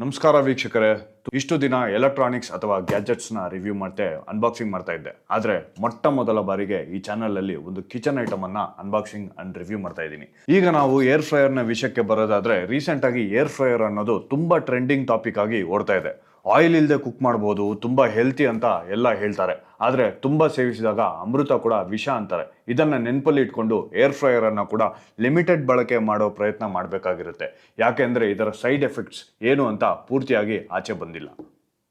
ನಮಸ್ಕಾರ ವೀಕ್ಷಕರೇ. ಇಷ್ಟು ದಿನ ಎಲೆಕ್ಟ್ರಾನಿಕ್ಸ್ ಅಥವಾ ಗ್ಯಾಜೆಟ್ಸ್ನ ರಿವ್ಯೂ ಮಾಡ್ತೆ ಅನ್ಬಾಕ್ಸಿಂಗ್ ಮಾಡ್ತಾ ಇದ್ದೆ. ಆದರೆ ಮೊಟ್ಟ ಮೊದಲ ಬಾರಿಗೆ ಈ ಚಾನಲಲ್ಲಿ ಒಂದು ಕಿಚನ್ ಐಟಮನ್ನು ಅನ್ಬಾಕ್ಸಿಂಗ್ ಅಂಡ್ ರಿವ್ಯೂ ಮಾಡ್ತಾ ಇದ್ದೀನಿ. ಈಗ ನಾವು ಏರ್ ಫ್ರೈಯರ್ನ ವಿಷಯಕ್ಕೆ ಬರೋದಾದರೆ ರೀಸೆಂಟ್ ಆಗಿ ಏರ್ ಫ್ರೈಯರ್ ಅನ್ನೋದು ತುಂಬಾ ಟ್ರೆಂಡಿಂಗ್ ಟಾಪಿಕ್ ಆಗಿ ಓಡ್ತಾ ಇದೆ. ಆಯಿಲ್ ಇಲ್ಲದೆ ಕುಕ್ ಮಾಡ್ಬೋದು, ತುಂಬ ಹೆಲ್ತಿ ಅಂತ ಎಲ್ಲ ಹೇಳ್ತಾರೆ. ಆದರೆ ತುಂಬ ಸೇವಿಸಿದಾಗ ಅಮೃತ ಕೂಡ ವಿಷ ಅಂತಾರೆ. ಇದನ್ನು ನೆನಪಲ್ಲಿ ಇಟ್ಕೊಂಡು ಏರ್ ಫ್ರೈಯರನ್ನು ಕೂಡ ಲಿಮಿಟೆಡ್ ಬಳಕೆ ಮಾಡೋ ಪ್ರಯತ್ನ ಮಾಡಬೇಕಾಗಿರುತ್ತೆ. ಯಾಕೆಂದರೆ ಇದರ ಸೈಡ್ ಎಫೆಕ್ಟ್ಸ್ ಏನು ಅಂತ ಪೂರ್ತಿಯಾಗಿ ಆಚೆ ಬಂದಿಲ್ಲ.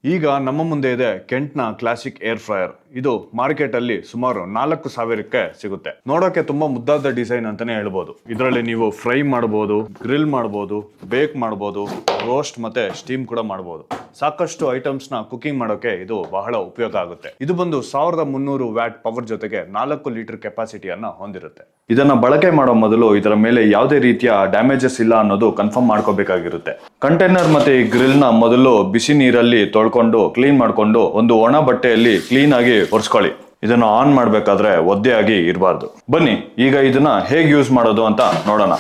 ಈಗ ನಮ್ಮ ಮುಂದೆ ಇದೆ ಕೆಂಟ್ನ ಕ್ಲಾಸಿಕ್ ಏರ್ ಫ್ರೈಯರ್ ಇದು ಮಾರ್ಕೆಟ್ ಅಲ್ಲಿ ಸುಮಾರು ನಾಲ್ಕು ಸಾವಿರಕ್ಕೆ ಸಿಗುತ್ತೆ. ನೋಡೋಕೆ ತುಂಬಾ ಮುದ್ದಾದ ಡಿಸೈನ್ ಅಂತಾನೆ ಹೇಳ್ಬೋದು. ಇದರಲ್ಲಿ ನೀವು ಫ್ರೈ ಮಾಡಬಹುದು ಗ್ರಿಲ್ ಮಾಡಬಹುದು ಬೇಕ್ ಮಾಡಬಹುದು ರೋಸ್ಟ್ ಮತ್ತೆ ಸ್ಟೀಮ್ ಕೂಡ ಮಾಡಬಹುದು ಸಾಕಷ್ಟು ಐಟಮ್ಸ್ನ ಕುಕಿಂಗ್ ಮಾಡೋಕೆ ಇದು ಬಹಳ ಉಪಯೋಗ ಆಗುತ್ತೆ. ಇದು ಬಂದು ಸಾವಿರದ ಮುನ್ನೂರು ವ್ಯಾಟ್ ಪವರ್ ಜೊತೆಗೆ ನಾಲ್ಕು ಲೀಟರ್ ಕೆಪಾಸಿಟಿಯನ್ನ ಹೊಂದಿರುತ್ತೆ. ಇದನ್ನ ಬಳಕೆ ಮಾಡೋ ಮೊದಲು ಇದರ ಮೇಲೆ ಯಾವುದೇ ರೀತಿಯ ಡ್ಯಾಮೇಜಸ್ ಇಲ್ಲ ಅನ್ನೋದು ಕನ್ಫರ್ಮ್ ಮಾಡ್ಕೋಬೇಕಾಗಿರುತ್ತೆ. ಕಂಟೈನರ್ ಮತ್ತೆ ಈ ಗ್ರಿಲ್ನ ಮೊದಲು ಬಿಸಿ ನೀರಲ್ಲಿ ತೊಳ್ಕೊಂಡು, ಕ್ಲೀನ್ ಮಾಡ್ಕೊಂಡು ಒಂದು ಒಣ ಬಟ್ಟೆಯಲ್ಲಿ ಕ್ಲೀನ್ ಆಗಿ ಒರೆಸ್ಕೊಳ್ಳಿ. ಇದನ್ನು ಆನ್ ಮಾಡಬೇಕಾದ್ರೆ ಒದ್ದೆಯಾಗಿ ಇರಬಾರ್ದು. ಬನ್ನಿ, ಈಗ ಇದನ್ನ ಹೇಗೆ ಯೂಸ್ ಮಾಡೋದು ಅಂತ ನೋಡೋಣ.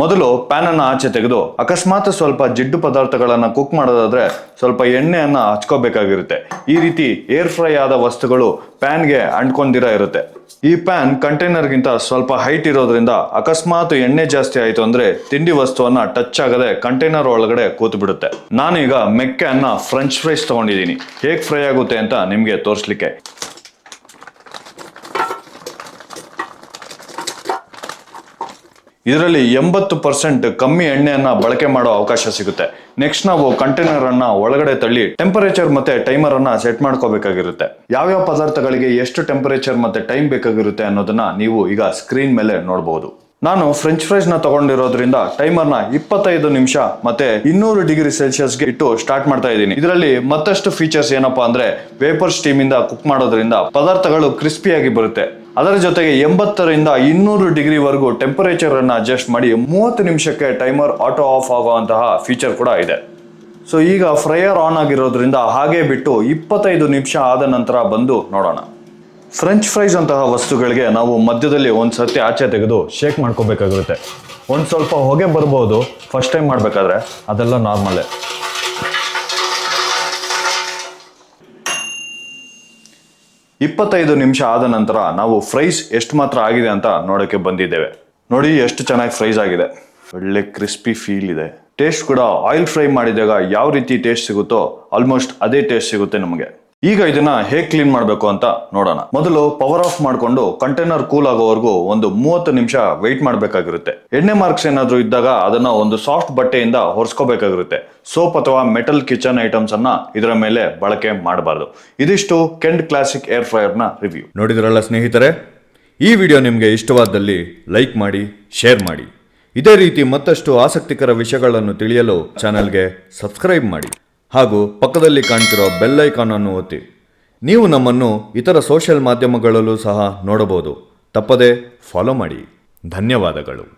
ಮೊದಲು ಪ್ಯಾನ್ ಅನ್ನ ಆಚೆ ತೆಗೆದು ಅಕಸ್ಮಾತ್ ಸ್ವಲ್ಪ ಜಿಡ್ಡು ಪದಾರ್ಥಗಳನ್ನ ಕುಕ್ ಮಾಡೋದಾದ್ರೆ ಸ್ವಲ್ಪ ಎಣ್ಣೆಯನ್ನ ಹಚ್ಕೋಬೇಕಾಗಿರುತ್ತೆ. ಈ ರೀತಿ ಏರ್ ಫ್ರೈ ಆದ ವಸ್ತುಗಳು ಪ್ಯಾನ್ಗೆ ಅಂಟ್ಕೊಂಡಿರ ಇರುತ್ತೆ. ಈ ಪ್ಯಾನ್ ಕಂಟೈನರ್ಗಿಂತ ಸ್ವಲ್ಪ ಹೈಟ್ ಇರೋದ್ರಿಂದ ಅಕಸ್ಮಾತ್ ಎಣ್ಣೆ ಜಾಸ್ತಿ ಆಯ್ತು ಅಂದ್ರೆ ತಿಂಡಿ ವಸ್ತುವನ್ನ ಟಚ್ ಆಗದೆ ಕಂಟೈನರ್ ಒಳಗಡೆ ಕೂತು ಬಿಡುತ್ತೆ ನಾನೀಗ ಮೆಕ್ಕೆ ಅನ್ನ ಫ್ರೆಂಚ್ ಫ್ರೈಸ್ ತಗೊಂಡಿದ್ದೀನಿ. ಹೇಗೆ ಫ್ರೈ ಆಗುತ್ತೆ ಅಂತ ನಿಮಗೆ ತೋರಿಸ್ಲಿಕ್ಕೆ. ಇದರಲ್ಲಿ ಎಂಬತ್ತು ಪರ್ಸೆಂಟ್ ಕಮ್ಮಿ ಎಣ್ಣೆಯನ್ನ ಬಳಕೆ ಮಾಡೋ ಅವಕಾಶ ಸಿಗುತ್ತೆ. ನೆಕ್ಸ್ಟ್ ನಾವು ಕಂಟೈನರ್ ಅನ್ನ ಒಳಗಡೆ ತಳ್ಳಿ ಟೆಂಪರೇಚರ್ ಮತ್ತೆ ಟೈಮರ್ ಅನ್ನ ಸೆಟ್ ಮಾಡ್ಕೋಬೇಕಾಗಿರುತ್ತೆ. ಯಾವ್ಯಾವ ಪದಾರ್ಥಗಳಿಗೆ ಎಷ್ಟು ಟೆಂಪರೇಚರ್ ಮತ್ತೆ ಟೈಮ್ ಬೇಕಾಗಿರುತ್ತೆ ಅನ್ನೋದನ್ನ ನೀವು ಈಗ ಸ್ಕ್ರೀನ್ ಮೇಲೆ ನೋಡಬಹುದು ನಾನು ಫ್ರೆಂಚ್ ಫ್ರೈಸ್ನ ತಗೊಂಡಿರೋದ್ರಿಂದ ಟೈಮರ್ನ ಇಪ್ಪತ್ತೈದು ನಿಮಿಷ ಮತ್ತೆ ಇನ್ನೂರು ಡಿಗ್ರಿ ಸೆಲ್ಸಿಯಸ್ಗೆ ಇಟ್ಟು ಸ್ಟಾರ್ಟ್ ಮಾಡ್ತಾ ಇದ್ದೀನಿ. ಇದರಲ್ಲಿ ಮತ್ತಷ್ಟು ಫೀಚರ್ಸ್ ಏನಪ್ಪಾ ಅಂದ್ರೆ ವೇಪರ್ ಸ್ಟೀಮ್ ಇಂದ ಕುಕ್ ಮಾಡೋದ್ರಿಂದ ಪದಾರ್ಥಗಳು ಕ್ರಿಸ್ಪಿಯಾಗಿ ಬರುತ್ತೆ. ಅದರ ಜೊತೆಗೆ ಎಂಬತ್ತರಿಂದ ಇನ್ನೂರು ಡಿಗ್ರಿವರೆಗೂ ಟೆಂಪರೇಚರ್ ಅನ್ನು ಅಡ್ಜಸ್ಟ್ ಮಾಡಿ ಮೂವತ್ತು ನಿಮಿಷಕ್ಕೆ ಟೈಮರ್ ಆಟೋ ಆಫ್ ಆಗುವಂತಹ ಫೀಚರ್ ಕೂಡ ಇದೆ. ಸೊ ಈಗ ಫ್ರೈಯರ್ ಆನ್ ಆಗಿರೋದ್ರಿಂದ ಹಾಗೆ ಬಿಟ್ಟು ಇಪ್ಪತ್ತೈದು ನಿಮಿಷ ಆದ ನಂತರ ಬಂದು ನೋಡೋಣ. ಫ್ರೆಂಚ್ ಫ್ರೈಸ್ ಅಂತಹ ವಸ್ತುಗಳಿಗೆ ನಾವು ಮಧ್ಯದಲ್ಲಿ ಒಂದು ಸತಿ ಆಚೆ ತೆಗೆದು ಶೇಕ್ ಮಾಡ್ಕೋಬೇಕಾಗಿರುತ್ತೆ. ಒಂದು ಸ್ವಲ್ಪ ಹೊಗೆ ಬರ್ಬೋದು ಫಸ್ಟ್ ಟೈಮ್ ಮಾಡಬೇಕಾದ್ರೆ ಅದೆಲ್ಲ ನಾರ್ಮಲ್ಲೇ ಇಪ್ಪತ್ತೈದು ನಿಮಿಷ ಆದ ನಂತರ ನಾವು ಫ್ರೈಸ್ ಎಷ್ಟು ಮಾತ್ರ ಆಗಿದೆ ಅಂತ ನೋಡೋಕ್ಕೆ ಬಂದಿದ್ದೇವೆ. ನೋಡಿ ಎಷ್ಟು ಚೆನ್ನಾಗಿ ಫ್ರೈಸ್ ಆಗಿದೆ. ಒಳ್ಳೆ ಕ್ರಿಸ್ಪಿ ಫೀಲ್ ಇದೆ. ಟೇಸ್ಟ್ ಕೂಡ ಆಯಿಲ್ ಫ್ರೈ ಮಾಡಿದಾಗ ಯಾವ ರೀತಿ ಟೇಸ್ಟ್ ಸಿಗುತ್ತೋ ಆಲ್ಮೋಸ್ಟ್ ಅದೇ ಟೇಸ್ಟ್ ಸಿಗುತ್ತೆ ನಮಗೆ. ಈಗ ಇದನ್ನ ಹೇಗೆ ಕ್ಲೀನ್ ಮಾಡಬೇಕು ಅಂತ ನೋಡೋಣ. ಮೊದಲು ಪವರ್ ಆಫ್ ಮಾಡಿಕೊಂಡು ಕಂಟೈನರ್ ಕೂಲ್ ಆಗೋವರೆಗೂ ಒಂದು ಮೂವತ್ತು ನಿಮಿಷ ವೆಯ್ಟ್ ಮಾಡಬೇಕಾಗಿರುತ್ತೆ. ಎಣ್ಣೆ ಮಾರ್ಕ್ಸ್ ಏನಾದರೂ ಇದ್ದಾಗ ಅದನ್ನ ಒಂದು ಸಾಫ್ಟ್ ಬಟ್ಟೆಯಿಂದ ಹೊರಿಸ್ಕೋಬೇಕಾಗಿರುತ್ತೆ ಸೋಪ್ ಅಥವಾ ಮೆಟಲ್ ಕಿಚನ್ ಐಟಮ್ಸ್ ಅನ್ನ ಇದರ ಮೇಲೆ ಬಳಕೆ ಮಾಡಬಾರ್ದು. ಇದಿಷ್ಟು ಕೆಂಡ್ ಕ್ಲಾಸಿಕ್ ಏರ್ ಫ್ರೈಯರ್ನ ರಿವ್ಯೂ. ನೋಡಿದ್ರಲ್ಲ ಸ್ನೇಹಿತರೆ? ಈ ವಿಡಿಯೋ ನಿಮಗೆ ಇಷ್ಟವಾದಲ್ಲಿ ಲೈಕ್ ಮಾಡಿ, ಶೇರ್ ಮಾಡಿ. ಇದೇ ರೀತಿ ಮತ್ತಷ್ಟು ಆಸಕ್ತಿಕರ ವಿಷಯಗಳನ್ನು ತಿಳಿಯಲು ಚಾನೆಲ್ಗೆ ಸಬ್ಸ್ಕ್ರೈಬ್ ಮಾಡಿ. ಹಾಗೂ ಪಕ್ಕದಲ್ಲಿ ಕಾಣ್ತಿರೋ ಬೆಲ್ ಐಕಾನ್ ಅನ್ನು ಒತ್ತಿ. ನೀವು ನಮ್ಮನ್ನು ಇತರ ಸೋಷಿಯಲ್ ಮಾಧ್ಯಮಗಳಲ್ಲೂ ಸಹ ನೋಡಬಹುದು. ತಪ್ಪದೇ ಫಾಲೋ ಮಾಡಿ. ಧನ್ಯವಾದಗಳು.